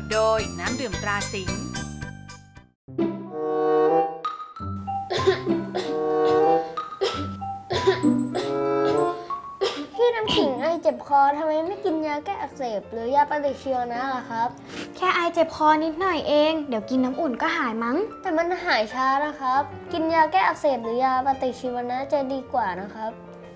ทโดยน้ำดื่มตราสิงห์พี่น้ำขิงไอเจ็บคอทำไมไม่กินยาแก้อักเสบ หรือยาปฏิชีวนะล่ะครับ แค่ไอเจ็บคอนิดหน่อยเอง เดี๋ยวกินน้ำอุ่นก็หายมั้ง แต่มันหายช้านะครับ กินยาแก้อักเสบหรือยาปฏิชีวนะจะดีกว่านะครับ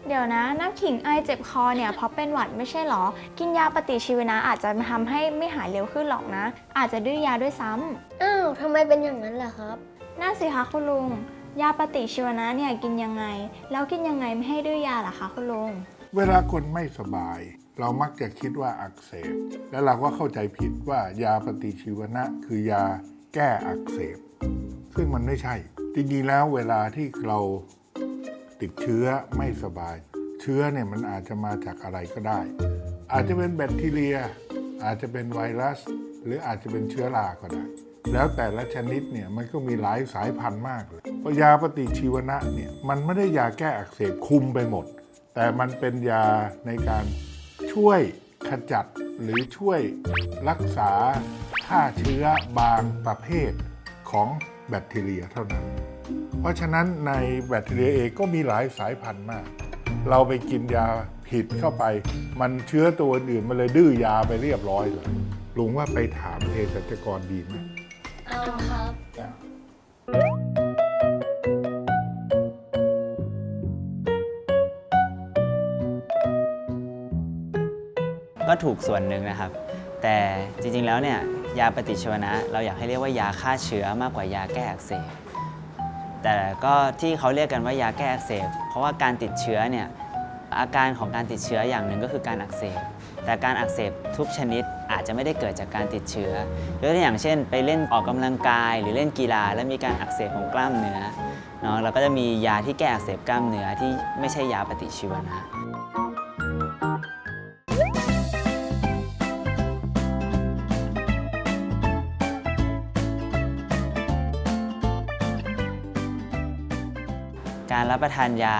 เดี๋ยวนะน้ำขิงไอเจ็บคอเนี่ยเพราะเป็นหวัดไม่ใช่หรอ กินยาปฏิชีวนะอาจจะทำให้ไม่หายเร็วขึ้นหรอกนะ อาจจะดื้อยาด้วยซ้ำอ้าวทำไมเป็นอย่างนั้นล่ะครับน่าสิคะคุณลุง ยาปฏิชีวนะเนี่ยกินยังไง แล้วกินยังไงไม่ให้ดื้อยาล่ะคะคุณลุง เวลาคนไม่สบาย เรามักจะคิดว่าอักเสบ แล้วเราก็เข้าใจผิดว่ายาปฏิชีวนะ คือยาแก้อักเสบ ซึ่งมันไม่ใช่ จริงๆแล้วเวลาที่เรา ติดเชื้อไม่สบาย เชื้อเนี่ยมันอาจจะมาจากอะไรก็ได้ อาจจะเป็นแบคทีเรีย อาจจะเป็นไวรัส หรืออาจจะเป็นเชื้อราก็ได้ แล้วแต่ละชนิดเนี่ยมันก็มีหลายสายพันธุ์มากเลยยาปฏิชีวนะเนี่ยมันไม่ได้ยาแก้อักเสบคุมไปหมด แต่มันเป็นยาในการช่วยขจัดหรือช่วยรักษาฆ่าเชื้อบางประเภทของ แบคทีเรียเท่านั้น เพราะฉะนั้นในแบคทีเรียเองก็มีหลายสายพันธุ์มาก เราไปกินยาผิดเข้าไป มันเชื้อตัวอื่นมันเลยดื้อยาไปเรียบร้อยเลยลุงว่าไปถามเภสัชกรดีไหมเอาครับ ก็ถูกส่วนหนึ่งนะครับ แต่จริงๆแล้วเนี่ย ยาปฏิชีวนะ เราอยากให้เรียกว่ายาฆ่าเชื้อมากกว่ายาแก้อักเสบแต่ก็ที่เขาเรียกกันว่ายาแก้อักเสบเพราะว่าการติดเชื้อเนี่ยอาการของการติดเชื้ออย่างหนึ่งก็คือการอักเสบแต่การอักเสบทุกชนิดอาจจะไม่ได้เกิดจากการติดเชื้อยกตัวอย่างเช่น ไปเล่นออกกำลังกาย หรือเล่นกีฬา แล้วมีการอักเสบของกล้ามเนื้อเนาะเราก็จะมียาที่แก้อักเสบกล้ามเนื้อที่ไม่ใช่ยาปฏิชีวนะ การรับประทานยา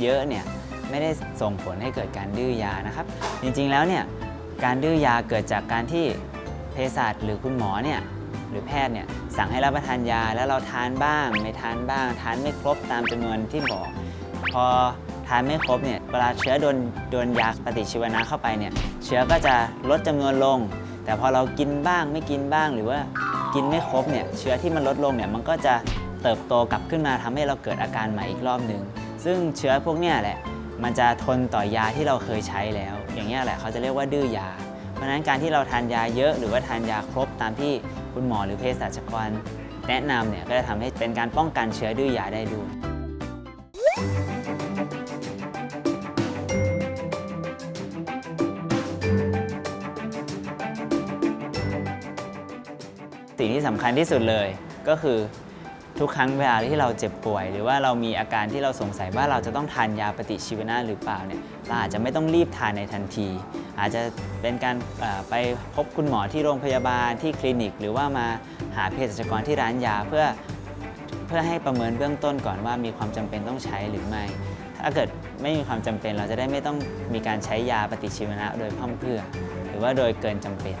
เยอะเนี่ยไม่ได้ส่งผลให้เกิดการดื้อยานะครับ จริงๆแล้วเนี่ยการดื้อยาเกิดจากการที่เภสัชหรือคุณหมอเนี่ยหรือแพทย์เนี่ยสั่งให้รับประทานยาแล้วเราทานบ้าง ไม่ทานบ้าง ทานไม่ครบตามจำนวนที่บอก พอทานไม่ครบเนี่ยเวลาเชื้อโดนโดนยาปฏิชีวนะเข้าไปเนี่ยเชื้อก็จะลดจำนวนลง แต่พอเรากินบ้างไม่กินบ้างหรือว่ากินไม่ครบเนี่ยเชื้อที่มันลดลงเนี่ยมันก็จะ เติบโตกลับขึ้นมาทำให้เราเกิดอาการใหม่อีกรอบหนึ่งซึ่งเชื้อพวกเนี้ยแหละมันจะทนต่อยาที่เราเคยใช้แล้ว อย่างเงี้ยแหละเขาจะเรียกว่าดื้อยา เพราะฉะนั้นการที่เราทานยาเยอะ หรือว่าทานยาครบตามที่คุณหมอหรือเภสัชกรแนะนำเนี่ยก็จะทำให้เป็นการป้องกันเชื้อดื้อยาได้ด้วยสิ่งที่สำคัญที่สุดเลยก็คือ ทุกครั้งเวลาที่เราเจ็บป่วย หรือว่าเรามีอาการที่เราสงสัยว่าเราจะต้องทานยาปฏิชีวนะหรือเปล่าเนี่ยเราอาจจะไม่ต้องรีบทานในทันที อาจจะเป็นการไปพบคุณหมอที่โรงพยาบาลที่คลินิก หรือว่ามาหาเภสัชกรที่ร้านยาเพื่อเพื่อให้ประเมินเบื้องต้นก่อนว่ามีความจำเป็นต้องใช้หรือไม่ ถ้าเกิดไม่มีความจำเป็นเราจะได้ไม่ต้องมีการใช้ยาปฏิชีวนะโดยพร่ำเพรื่อ หรือว่าโดยเกินจำเป็น